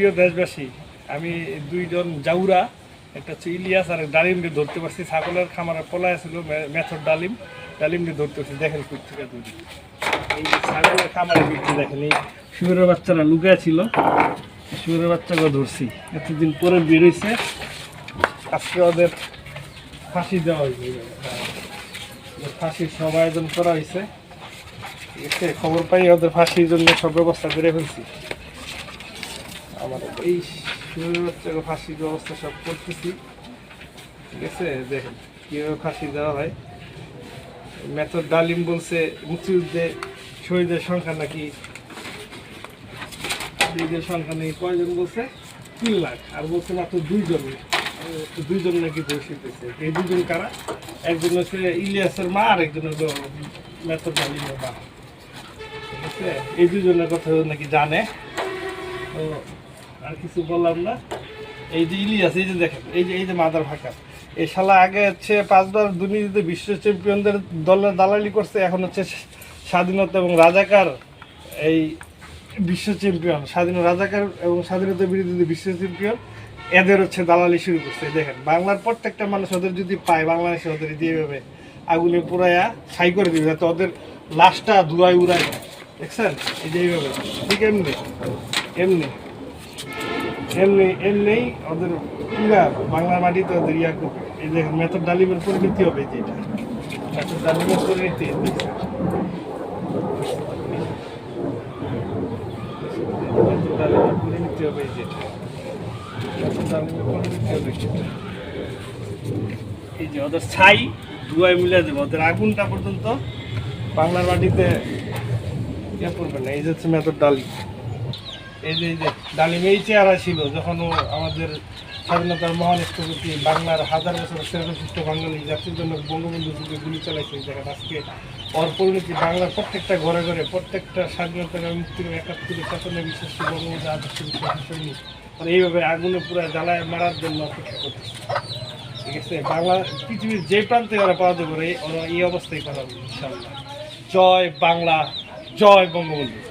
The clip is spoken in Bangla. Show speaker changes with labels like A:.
A: প্রিয় দেশবাসী, আমি দুইজন জাউরা, একটা হচ্ছে ইলিয়াস আর ডালিমকে ধরতে পারছি। ছাগলের খামারে পলায় ছিল মেথর ডালিম। ডালিমকে ধরতে পারছি। দেখেন কুট থেকে দুই এই ছাগলের খামারে বিক্রি দেখেন, এই শুয়োরের বাচ্চারা লুকায় ছিল। শুয়োরের বাচ্চাকে ধরছি। এতদিন পরে বেরোইছে আজকে ওদের ফাঁসি দেওয়া হয়েছে ফাঁসির সব আয়োজন করা হয়েছে খবর পাই ওদের ফাঁসির জন্য সব ব্যবস্থা করে ফেলছি। আমার এই শুয়োরের বাচ্চাকে ফাঁসির ব্যবস্থা সব করতেছি। ঠিক আছে? দেখেন, কীভাবে ফাঁসি দেওয়া হয়। মেথর ডালিম বলছে, মুক্তিযুদ্ধে শহীদের সংখ্যা নাকি শহীদের সংখ্যা নাকি কয়জন বলছে? তিন লাখ। আর বলছে মাত্র দুইজন দুইজন নাকি পেয়েছে এই দুজন কারা? একজন হচ্ছে ইলিয়াসের মা, আর একজন হলো মেথর ডালিমের মা ঠিক আছে? এই দুজনের কথা নাকি জানে। তো আর কিছু বললাম না। এই যে ইলিয়াস, এই যে দেখেন, এই যে এই যে মাদার ফাঁকা এই শালা আগে হচ্ছে পাঁচবার দুর্নীতিতে বিশ্ব চ্যাম্পিয়নদের দলের দালালি করছে, এখন হচ্ছে স্বাধীনতা এবং রাজাকার এই বিশ্ব চ্যাম্পিয়ন। স্বাধীন রাজাকার এবং স্বাধীনতা বিরোধী বিশ্ব চ্যাম্পিয়ন, এদের হচ্ছে দালালি শুরু করছে। দেখেন, বাংলার প্রত্যেকটা মানুষ ওদের যদি পায়, বাংলাদেশে ওদের দিয়ে ভাবে আগুনে পুরাইয়া ছাই করে দিবে, যাতে ওদের লাশটা ধুয়ায় উড়ায়। দেখছেন? এই যে এইভাবে। ঠিক এমনি এমনি। এমনি এমনি ওদের পুরা বাংলা মাটিতে ওদের ইয়া করবে। এই যে মেথর ডালিমের পরিণতি হবে এই যে এটা মেথর ডালিমের পরিণতি এই যে। ছাই মিলে আগুনটা পর্যন্ত বাংলার মাটিতে ইয়ে করবে না। এই যে হচ্ছে মেথর ডালিম। এই যে ডালিম, এই চেহারা ছিল যখন ও আমাদের স্বাধীনতার মহান স্থপতি বাংলার হাজার বছরের শ্রেষ্ঠ বাঙালি জাতির জন্য বঙ্গবন্ধু যুগে গুলি চালাইছে জায়গায় আজকে ওর বাংলার প্রত্যেকটা ঘরে ঘরে, প্রত্যেকটা স্বাধীনতার মুক্তির একাত্তরের শাসনে বিশেষ বঙ্গবন্ধু আদর্শ বিশ্বাস আর এইভাবে আগুনে পুরো জ্বালায় মারার জন্য অপেক্ষা করতেছে ঠিক আছে? বাংলা, পৃথিবীর যে প্রান্তে ওরা পাওয়া যাবে ওরা এই- অবস্থায় করা জয় বাংলা, জয় বঙ্গবন্ধু।